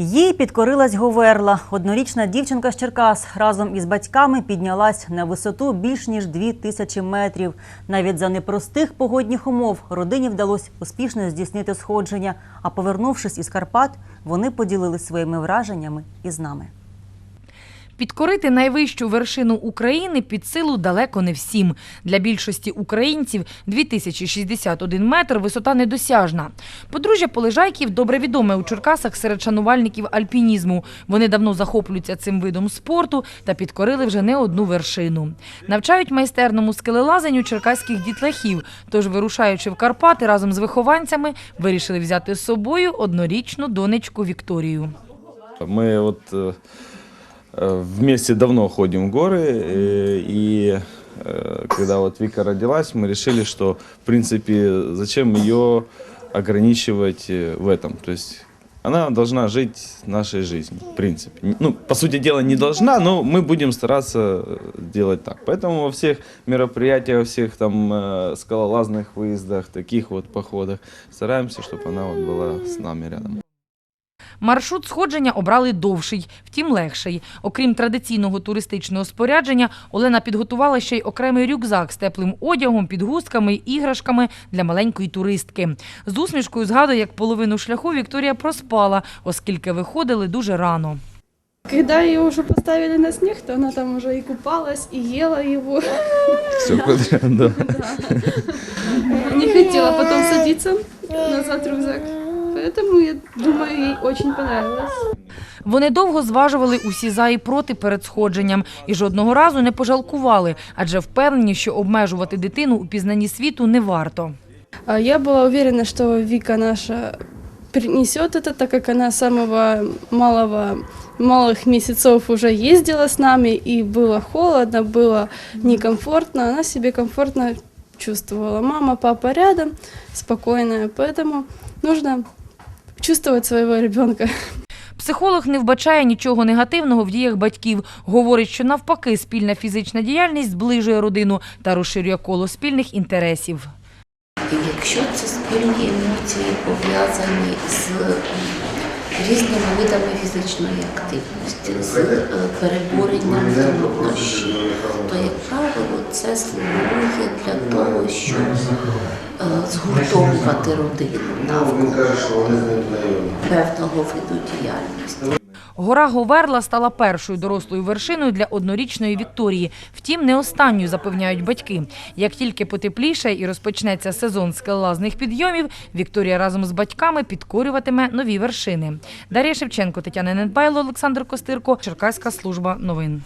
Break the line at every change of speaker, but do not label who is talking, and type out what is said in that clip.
Їй підкорилась Говерла. Однорічна дівчинка з Черкас разом із батьками піднялась на висоту більш ніж дві тисячі метрів. Навіть за непростих погодних умов родині вдалося успішно здійснити сходження. А повернувшись із Карпат, вони поділились своїми враженнями із нами.
Підкорити найвищу вершину України під силу далеко не всім. Для більшості українців 2061 метр висота недосяжна. Подружжя Полежайків добре відоме у Черкасах серед шанувальників альпінізму. Вони давно захоплюються цим видом спорту та підкорили вже не одну вершину. Навчають майстерному скелелазанню черкаських дітлахів. Тож, вирушаючи в Карпати разом з вихованцями, вирішили взяти з собою однорічну донечку Вікторію.
Мы вот э, э, вместе давно ходим в горы, э, и э, когда вот Вика родилась, мы решили, что, в принципе, зачем ее ограничивать э, в этом. То есть она должна жить нашей жизнью, в принципе. Ну, по сути дела, не должна, но мы будем стараться э, делать так. Поэтому во всех мероприятиях, во всех там э, скалолазных выездах, таких вот походах стараемся, чтобы она вот была с нами рядом.
Маршрут сходження обрали довший, втім легший. Окрім традиційного туристичного спорядження, Олена підготувала ще й окремий рюкзак з теплим одягом, підгустками й іграшками для маленької туристки. З усмішкою згадує, як половину шляху Вікторія проспала, оскільки виходили дуже рано.
Когда ее уже поставили на снег, то она там уже и купалась, и ела его.
Все подряд, да.
Не хотела потом садиться назад рюкзак. Поэтому, я думаю, ей очень понравилось.
Вони довго зважували усі за і проти перед сходженням і жодного разу не пожалкували, адже впевнені, що обмежувати дитину у пізнанні світу не варто.
А Я была уверена, что Вика наша принесет это, так как она с самого малого малых месяцев уже ездила с нами, и было холодно, было некомфортно, она себе комфортно чувствовала. Мама, папа рядом, спокойная, поэтому нужно чувствовать своего ребенка.
Психолог не вбачає нічого негативного в діях батьків. Говорить, що навпаки спільна фізична діяльність зближує родину та розширює коло спільних інтересів.
Якщо це спільні емоції пов'язані з різними видами фізичної активності, з е, переборенням труднощів, то, як правило, це слугує для того, щоб е, згуртовувати родину навколо певного виду діяльності.
Гора Говерла стала першою дорослою вершиною для однорічної Вікторії. Втім, не останньою, запевняють батьки. Як тільки потепліше і розпочнеться сезон скелелазних підйомів, Вікторія разом з батьками підкорюватиме нові вершини. Дар'я Шевченко, Тетяна Недбайло, Олександр Костирко, Черкаська служба новин.